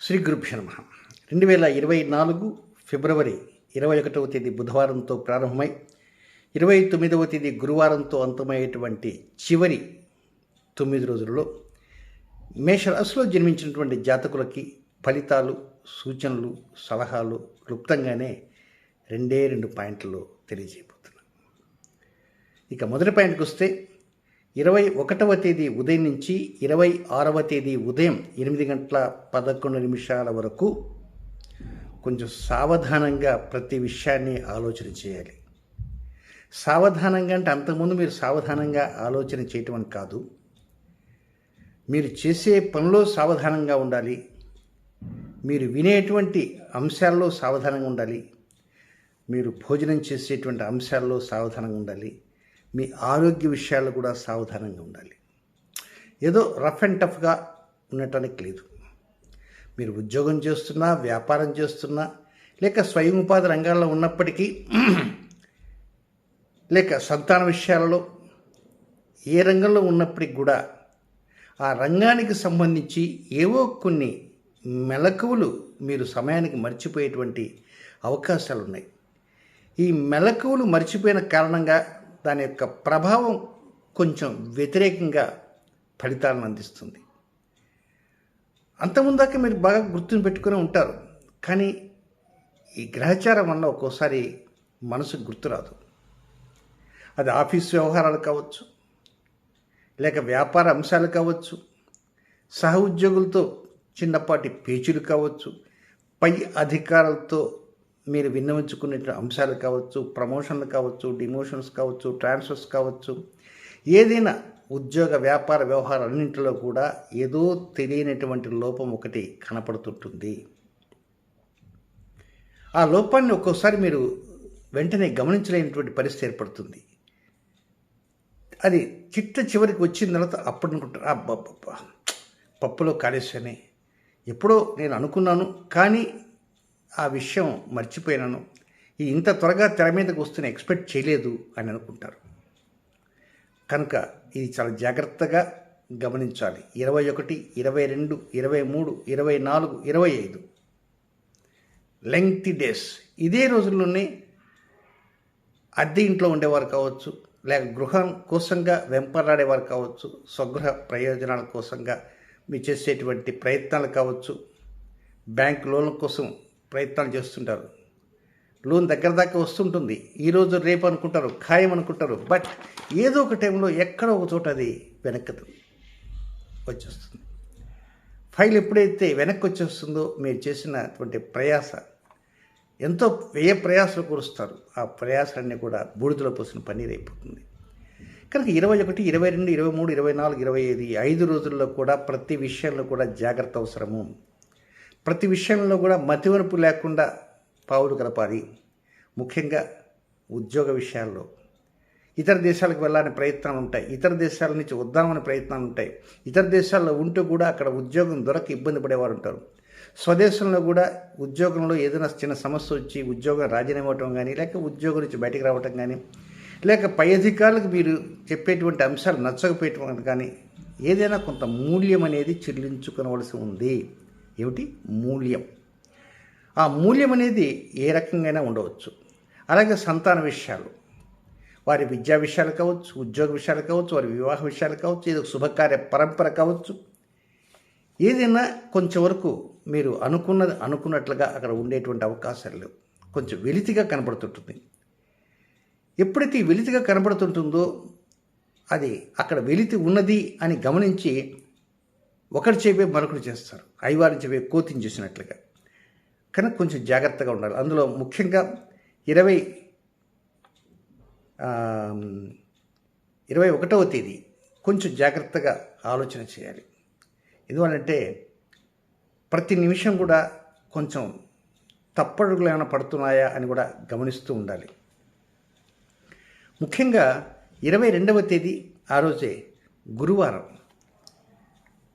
శ్రీ గురుభ్య నమ. రెండు వేల ఇరవై నాలుగు ఫిబ్రవరి ఇరవై ఒకటవ తేదీ బుధవారంతో ప్రారంభమై ఇరవై తొమ్మిదవ తేదీ గురువారంతో అంతమయ్యేటువంటి చివరి తొమ్మిది రోజుల్లో మేషరాశిలో జన్మించినటువంటి జాతకులకి ఫలితాలు సూచనలు సలహాలు క్లుప్తంగానే రెండే రెండు పాయింట్లలో తెలియజేయబోతున్నాను ఇక మొదటి పాయింట్కి వస్తే ఇరవై ఒకటవ తేదీ ఉదయం నుంచి ఇరవై ఆరవ తేదీ ఉదయం ఎనిమిది గంటల పదకొండు నిమిషాల వరకు కొంచెం సావధానంగా ప్రతి విషయాన్ని ఆలోచన చేయాలి. సావధానంగా అంటే అంతకుముందు మీరు సావధానంగా ఆలోచన చేయటం అని కాదు. మీరు చేసే పనిలో సావధానంగా ఉండాలి. మీరు వినేటువంటి అంశాల్లో సావధానంగా ఉండాలి. మీరు భోజనం చేసేటువంటి అంశాల్లో సావధానంగా ఉండాలి. మీ ఆరోగ్య విషయాల్లో కూడా సావధానంగా ఉండాలి. ఏదో రఫ్ అండ్ టఫ్గా ఉండటానికి లేదు. మీరు ఉద్యోగం చేస్తున్నా వ్యాపారం చేస్తున్నా లేక స్వయం ఉపాధి రంగాల్లో ఉన్నప్పటికీ లేక సంతాన విషయాలలో ఏ రంగంలో ఉన్నప్పటికి కూడా ఆ రంగానికి సంబంధించి ఏవో కొన్ని మెలకువలు మీరు సమయానికి మర్చిపోయేటువంటి అవకాశాలు ఉన్నాయి ఈ మెలకువలు మర్చిపోయిన కారణంగా దాని యొక్క ప్రభావం కొంచెం వ్యతిరేకంగా ఫలితాలను అందిస్తుంది. అంతముందాక మీరు బాగా గుర్తుని పెట్టుకుని ఉంటారు. కానీ ఈ గ్రహచారం వల్ల ఒక్కోసారి మనసుకు గుర్తురాదు అది ఆఫీస్ వ్యవహారాలు కావచ్చు లేక వ్యాపార అంశాలు కావచ్చు సహ ఉద్యోగులతో చిన్నపాటి పేచీలు కావచ్చు పై అధికారులతో మీరు విన్నవించుకునే అంశాలు కావచ్చు ప్రమోషన్లు కావచ్చు డిమోషన్స్ కావచ్చు ట్రాన్స్ఫర్స్ కావచ్చు ఏదైనా ఉద్యోగ వ్యాపార వ్యవహారాలన్నింటిలో కూడా ఏదో తెలియనటువంటి లోపం ఒకటి కనపడుతుంటుంది. ఆ లోపాన్ని ఒక్కోసారి మీరు వెంటనే గమనించలేనటువంటి పరిస్థితి ఏర్పడుతుంది. అది చిట్ట చివరికి వచ్చిన తర్వాత అప్పుడు అనుకుంటారు పప్పులో కాలేశ్వని ఎప్పుడో నేను అనుకున్నాను కానీ ఆ విషయం మర్చిపోయినాను. ఈ ఇంత త్వరగా తెర మీదకి వస్తున్న ఎక్స్పెక్ట్ చేయలేదు అని అనుకుంటారు. కనుక ఇది చాలా జాగ్రత్తగా గమనించాలి. ఇరవై ఒకటి ఇరవై రెండు ఇరవై మూడు ఇరవై నాలుగు ఇరవై ఐదు. లెంగ్తీ డేస్ ఇదే రోజుల్లోనే అద్దె ఇంట్లో ఉండేవారు కావచ్చు లేక గృహం కోసంగా వెంపరాడేవారు కావచ్చు స్వగృహ ప్రయోజనాల కోసంగా మీరు చేసేటువంటి ప్రయత్నాలు కావచ్చు బ్యాంక్ లోన్ల కోసం ప్రయత్నాలు చేస్తుంటారు. లోన్ దగ్గర దాకా వస్తుంటుంది. ఈరోజు రేపు అనుకుంటారు ఖాయం అనుకుంటారు. బట్ ఏదో ఒక టైంలో ఎక్కడో ఒక చోట అది వెనక్కి వచ్చేస్తుంది. ఫైల్ ఎప్పుడైతే వెనక్కి వచ్చేస్తుందో మీరు చేసినటువంటి ప్రయాస ఎంతో వ్యయ ప్రయాసలు కురుస్తారు. ఆ ప్రయాసాలన్నీ కూడా బూడిదలో పోసిన పని అయిపోతుంది. కనుక ఇరవై ఒకటి ఇరవై రెండు ఇరవై మూడు ఇరవై నాలుగు ఇరవై ఐదు ఐదు రోజుల్లో కూడా ప్రతి విషయంలో కూడా జాగ్రత్త అవసరము. ప్రతి విషయంలో కూడా మతివరపు లేకుండా పావులు కలపాలి ముఖ్యంగా ఉద్యోగ విషయాల్లో. ఇతర దేశాలకు వెళ్ళాలని ప్రయత్నాలు ఉంటాయి. ఇతర దేశాల నుంచి వద్దామని ప్రయత్నాలు ఉంటాయి. ఇతర దేశాల్లో ఉంటూ కూడా అక్కడ ఉద్యోగం దొరక ఇబ్బంది పడేవారు ఉంటారు. స్వదేశంలో కూడా ఉద్యోగంలో ఏదైనా చిన్న సమస్య వచ్చి ఉద్యోగం రాజీనామా అవ్వటం కానీ లేక ఉద్యోగం నుంచి బయటకు రావటం కానీ లేక పై అధికారులకు మీరు చెప్పేటువంటి అంశాలు నచ్చకపోయటం కానీ ఏదైనా కొంత మూల్యం అనేది చెల్లించుకోవలసి ఉంది. ఏమిటి? మూల్యం. ఆ మూల్యం అనేది ఏ రకంగా ఉండవచ్చు. అలాగే సంతాన విషయాలు. వారి విద్యా విషయాలు కావచ్చు ఉద్యోగ విషయాలు కావచ్చు వారి వివాహ విషయాలు కావచ్చు ఏదో శుభకార్య పరంపర కావచ్చు. ఏదైనా కొంచెం వరకు మీరు అనుకున్నది అనుకున్నట్లుగా అక్కడ ఉండేటువంటి అవకాశాలు లేవు. కొంచెం వెలితిగా కనబడుతుంటుంది. ఎప్పుడైతే వెలితిగా కనబడుతుంటుందో అది అక్కడ వెలితి ఉన్నది అని గమనించి ఒకటి చెప్పే మరొకటి చేస్తారు. ఐవారిని చెప్పే కోతిని చేసినట్లుగా. కనుక కొంచెం జాగ్రత్తగా ఉండాలి. అందులో ముఖ్యంగా ఇరవై ఇరవై ఒకటవ తేదీ కొంచెం జాగ్రత్తగా ఆలోచన చేయాలి. ఎందువల్లంటే ప్రతి నిమిషం కూడా కొంచెం తప్పడుగులు ఏమైనా పడుతున్నాయా అని కూడా గమనిస్తూ ఉండాలి. ముఖ్యంగా ఇరవై రెండవ తేదీ ఆ రోజే గురువారం.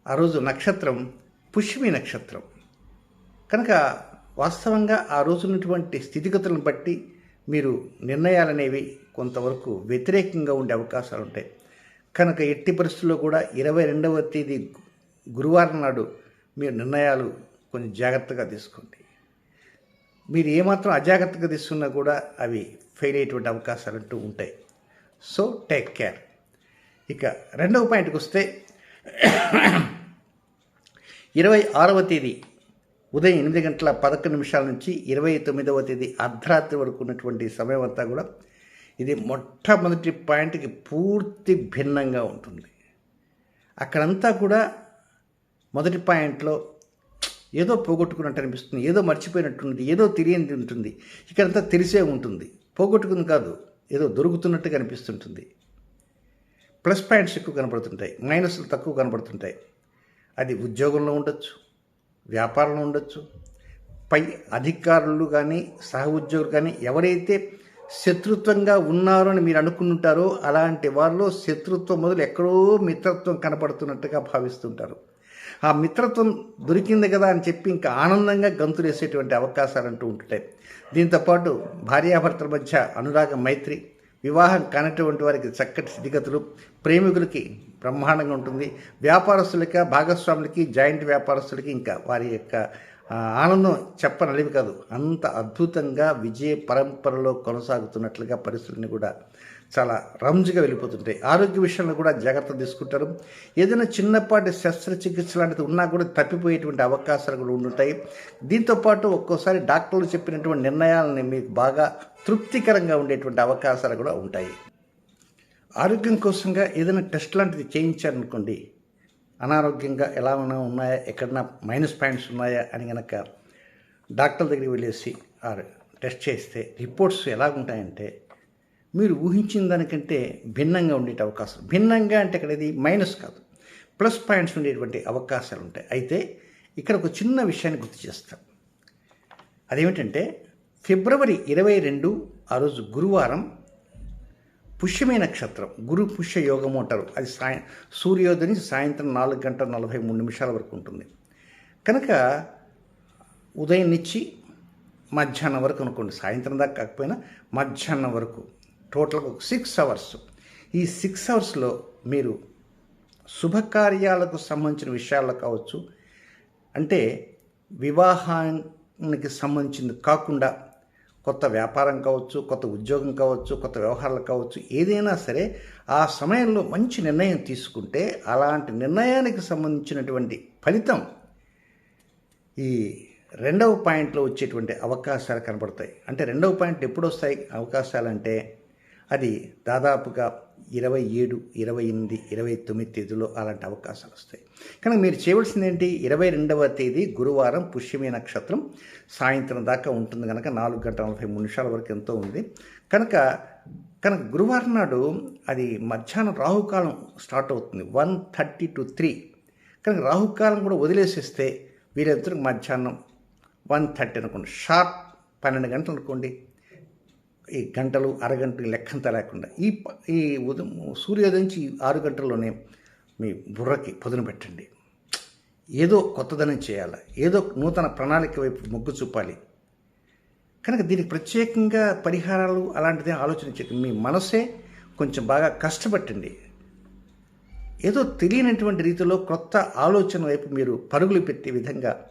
ఆ రోజు నక్షత్రం పుష్మి నక్షత్రం. కనుక వాస్తవంగా ఆ రోజు ఉన్నటువంటి స్థితిగతులను బట్టి మీరు నిర్ణయాలనేవి కొంతవరకు వ్యతిరేకంగా ఉండే అవకాశాలు ఉంటాయి. కనుక ఎట్టి పరిస్థితుల్లో కూడా ఇరవై రెండవ తేదీ గురువారం నాడు మీరు నిర్ణయాలు కొంచెం జాగ్రత్తగా తీసుకోండి. మీరు ఏమాత్రం అజాగ్రత్తగా తీసుకున్నా కూడా అవి ఫెయిల్ అయ్యేటువంటి అవకాశాలు అంటూ ఉంటాయి. సో టేక్ కేర్ ఇక రెండవ పాయింట్కి వస్తే ఇరవై ఆరవ తేదీ ఉదయం ఎనిమిది గంటల పదకొండు నిమిషాల నుంచి ఇరవై తొమ్మిదవ తేదీ అర్ధరాత్రి వరకు ఉన్నటువంటి సమయం అంతా కూడా ఇది మొట్టమొదటి పాయింట్కి పూర్తి భిన్నంగా ఉంటుంది. అక్కడంతా కూడా మొదటి పాయింట్లో ఏదో పోగొట్టుకున్నట్టు అనిపిస్తుంది ఏదో మర్చిపోయినట్టుంది ఏదో తెలియని ఉంటుంది. ఇక్కడంతా తెలిసే ఉంటుంది. పోగొట్టుకుంది కాదు ఏదో దొరుకుతున్నట్టుగా అనిపిస్తుంటుంది. ప్లస్ పాయింట్స్ ఎక్కువ కనబడుతుంటాయి మైనస్లు తక్కువ కనబడుతుంటాయి అది ఉద్యోగంలో ఉండొచ్చు వ్యాపారంలో ఉండొచ్చు పై అధికారులు కానీ సహ ఉద్యోగులు కానీ ఎవరైతే శత్రుత్వంగా ఉన్నారు అని మీరు అనుకుంటుంటారో అలాంటి వారిలో శత్రుత్వం మొదలు ఎక్కడో మిత్రత్వం కనపడుతున్నట్టుగా భావిస్తుంటారు. ఆ మిత్రత్వం దొరికింది కదా అని చెప్పి ఇంకా ఆనందంగా గంతులేసేటువంటి అవకాశాలు అంటూ ఉంటుంటాయి. దీంతోపాటు భార్యాభర్తల మధ్య అనురాగ మైత్రి వివాహం కానటువంటి వారికి చక్కటి స్థితిగతులు ప్రేమికులకి బ్రహ్మాండంగా ఉంటుంది. వ్యాపారస్తులకి భాగస్వాములకి జాయింట్ వ్యాపారస్తులకి ఇంకా వారి యొక్క ఆనందం చెప్పనలివి కాదు. అంత అద్భుతంగా విజయ పరంపరలో కొనసాగుతున్నట్లుగా పరిస్థితులను కూడా చాలా రంజుగా వెళ్ళిపోతుంటాయి. ఆరోగ్య విషయంలో కూడా జాగ్రత్త తీసుకుంటారు. ఏదైనా చిన్నపాటి శస్త్రచికిత్స లాంటిది ఉన్నా కూడా తప్పిపోయేటువంటి అవకాశాలు కూడా ఉండుంటాయి. దీంతోపాటు ఒక్కోసారి డాక్టర్లు చెప్పినటువంటి నిర్ణయాలని మీకు బాగా తృప్తికరంగా ఉండేటువంటి అవకాశాలు కూడా ఉంటాయి. ఆరోగ్యం కోసంగా ఏదైనా టెస్ట్ లాంటిది చేయించారనుకోండి అనారోగ్యంగా ఎలా ఉన్నా ఉన్నాయా ఎక్కడన్నా మైనస్ పాయింట్స్ ఉన్నాయా అని కనుక డాక్టర్ దగ్గరికి వెళ్ళేసి టెస్ట్ చేస్తే రిపోర్ట్స్ ఎలా ఉంటాయంటే మీరు ఊహించిన దానికంటే భిన్నంగా ఉండే అవకాశం. భిన్నంగా అంటే ఇక్కడ ఇది మైనస్ కాదు. ప్లస్ పాయింట్స్ ఉండేటువంటి అవకాశాలు ఉంటాయి అయితే ఇక్కడ ఒక చిన్న విషయాన్ని గుర్తు చేస్తాం. అదేమిటంటే ఫిబ్రవరి ఇరవై రెండు ఆ రోజు గురువారం పుష్యమే నక్షత్రం గురు పుష్య యోగం అంటారు. అది సాయం సూర్యోదయం నుంచి సాయంత్రం నాలుగు గంటల నలభై మూడు నిమిషాల వరకు ఉంటుంది. కనుక ఉదయం నుంచి మధ్యాహ్నం వరకు అనుకోండి. సాయంత్రం దాకా కాకపోయినా మధ్యాహ్నం వరకు టోటల్గా ఒక సిక్స్ అవర్స్ ఈ సిక్స్ అవర్స్లో మీరు శుభకార్యాలకు సంబంధించిన విషయాల్లో కావచ్చు అంటే వివాహానికి సంబంధించింది కాకుండా కొత్త వ్యాపారం కావచ్చు కొత్త ఉద్యోగం కావచ్చు కొత్త వ్యవహారాలు కావచ్చు ఏదైనా సరే ఆ సమయంలో మంచి నిర్ణయం తీసుకుంటే అలాంటి నిర్ణయానికి సంబంధించినటువంటి ఫలితం ఈ రెండవ పాయింట్లో వచ్చేటువంటి అవకాశాలు కనబడతాయి. అంటే రెండవ పాయింట్ ఎప్పుడు వస్తాయి? అవకాశాలు అంటే అది దాదాపుగా ఇరవై ఏడు ఇరవై ఎనిమిది ఇరవై తొమ్మిది తేదీలో అలాంటి అవకాశాలు వస్తాయి. కనుక మీరు చేయవలసింది ఏంటి ఇరవై రెండవ తేదీ గురువారం పుష్యమి నక్షత్రం సాయంత్రం దాకా ఉంటుంది కనుక నాలుగు గంటల నలభై మూడు నిమిషాల వరకు ఎంతో ఉంది. కనుక కనుక గురువారం నాడు అది మధ్యాహ్నం రాహుకాలం స్టార్ట్ అవుతుంది. One thirty to three. కనుక రాహుకాలం కూడా వదిలేసేస్తే వీరిద్దరికి మధ్యాహ్నం వన్ థర్టీ అనుకోండి. షార్ప్ పన్నెండు గంటలు అనుకోండి. ఈ గంటలు అరగంటలు లెక్కంత లేకుండా ఈ ఈ ఉదయం సూర్యోదయం నుంచి ఈ ఆరు గంటల్లోనే మీ బుర్రకి పొదును పెట్టండి. ఏదో కొత్తదనం చేయాలి? ఏదో నూతన ప్రణాళిక వైపు మొగ్గు చూపాలి. కనుక దీనికి ప్రత్యేకంగా పరిహారాలు అలాంటిదే ఆలోచించండి మీ మనసే కొంచెం బాగా కష్టపట్టండి. ఏదో తెలియనటువంటి రీతిలో కొత్త ఆలోచన వైపు మీరు పరుగులు పెట్టే విధంగా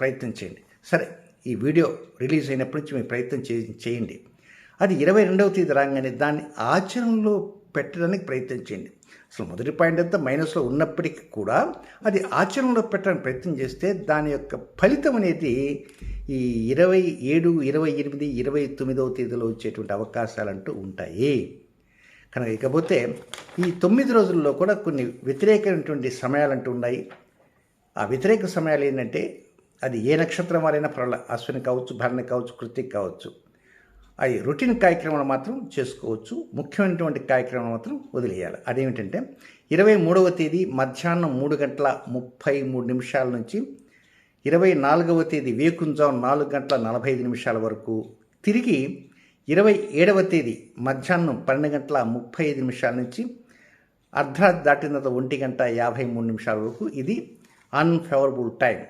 ప్రయత్నం చేయండి. సరే ఈ వీడియో రిలీజ్ అయినప్పటి నుంచి మీరు ప్రయత్నం చే చేయండి. అది ఇరవై రెండవ తేదీ రాగానే దాన్ని ఆచరణలో పెట్టడానికి ప్రయత్నం చేయండి. అసలు మొదటి పాయింట్ అంతా మైనస్లో ఉన్నప్పటికీ కూడా అది ఆచరణలో పెట్టడానికి ప్రయత్నం చేస్తే దాని యొక్క ఫలితం అనేది ఈ ఇరవై ఏడు ఇరవై ఎనిమిది ఇరవై తొమ్మిదవ తేదీలో వచ్చేటువంటి అవకాశాలు అంటూ ఉంటాయి. కనుక ఇకపోతే ఈ తొమ్మిది రోజుల్లో కూడా కొన్ని వ్యతిరేకమైనటువంటి సమయాలు అంటూ ఉన్నాయి. ఆ వ్యతిరేక సమయాలు ఏంటంటే అది ఏ నక్షత్రం వారైనా పర్వాలేదు. అశ్విని కావచ్చు భరణి కావచ్చు కృతిక్ కావచ్చు. అవి రొటీన్ కార్యక్రమాలు మాత్రం చేసుకోవచ్చు. ముఖ్యమైనటువంటి కార్యక్రమాలు మాత్రం వదిలేయాలి. అదేమిటంటే ఇరవై మూడవ తేదీ మధ్యాహ్నం మూడు గంటల ముప్పై మూడు నిమిషాల నుంచి ఇరవై నాలుగవ తేదీ వేకుంజాం నాలుగు గంటల నలభై ఐదు నిమిషాల వరకు తిరిగి ఇరవై ఏడవ తేదీ మధ్యాహ్నం పన్నెండు గంటల ముప్పై ఐదు నిమిషాల నుంచి అర్ధరాత్రి దాటిన తర్వాత ఒంటి గంట యాభై మూడు నిమిషాల వరకు ఇది అన్ఫేవరబుల్ టైం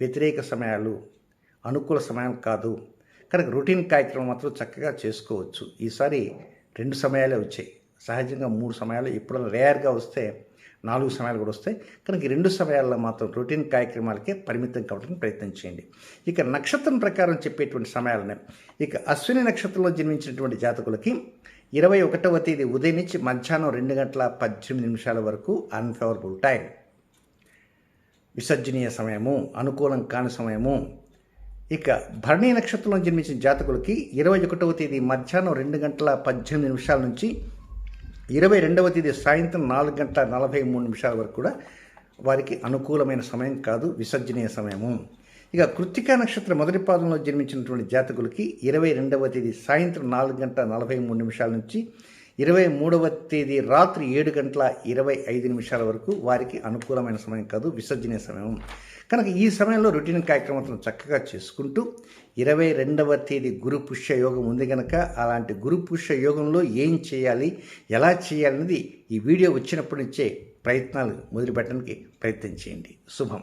వ్యతిరేక సమయాలు అనుకూల సమయం కాదు. కనుక రొటీన్ కార్యక్రమం మాత్రం చక్కగా చేసుకోవచ్చు. ఈసారి రెండు సమయాలే వచ్చాయి. సహజంగా మూడు సమయాలు ఇప్పుడు రేర్గా వస్తే నాలుగు సమయాలు కూడా వస్తాయి. కనుక రెండు సమయాల్లో మాత్రం రొటీన్ కార్యక్రమాలకే పరిమితం కావడానికి ప్రయత్నం చేయండి. ఇక నక్షత్రం ప్రకారం చెప్పేటువంటి సమయాలనే. ఇక అశ్విని నక్షత్రంలో జన్మించినటువంటి జాతకులకి ఇరవై ఒకటవ తేదీ ఉదయం నుంచి మధ్యాహ్నం రెండు గంటల పద్దెనిమిది నిమిషాల వరకు అన్ఫేవరబుల్ టైం విసర్జనీయ సమయము అనుకూలం కాని సమయము ఇక భరణీ నక్షత్రంలో జన్మించిన జాతకులకి ఇరవై ఒకటవ తేదీ మధ్యాహ్నం రెండు గంటల పద్దెనిమిది నిమిషాల నుంచి ఇరవై రెండవ తేదీ సాయంత్రం నాలుగు గంటల నలభై మూడు నిమిషాల వరకు కూడా వారికి అనుకూలమైన సమయం కాదు విసర్జనీయ సమయము. ఇక కృత్తికా నక్షత్ర మొదటి పాదంలో జన్మించినటువంటి జాతకులకి ఇరవై రెండవ తేదీ సాయంత్రం నాలుగు గంటల నలభై మూడు నిమిషాల నుంచి ఇరవై మూడవ తేదీ రాత్రి ఏడు గంటల ఇరవై ఐదు నిమిషాల వరకు వారికి అనుకూలమైన సమయం కాదు విసర్జనీయ సమయం. కనుక ఈ సమయంలో రొటీన్ కార్యక్రమాలను చక్కగా చేసుకుంటూ ఇరవై రెండవ తేదీ గురు పుష్య యోగం ఉంది కనుక అలాంటి గురు పుష్య యోగంలో ఏం చేయాలి ఎలా చేయాలనేది ఈ వీడియో వచ్చినప్పటి నుంచే ప్రయత్నాలు మొదలుపెట్టడానికి ప్రయత్నం చేయండి. శుభం.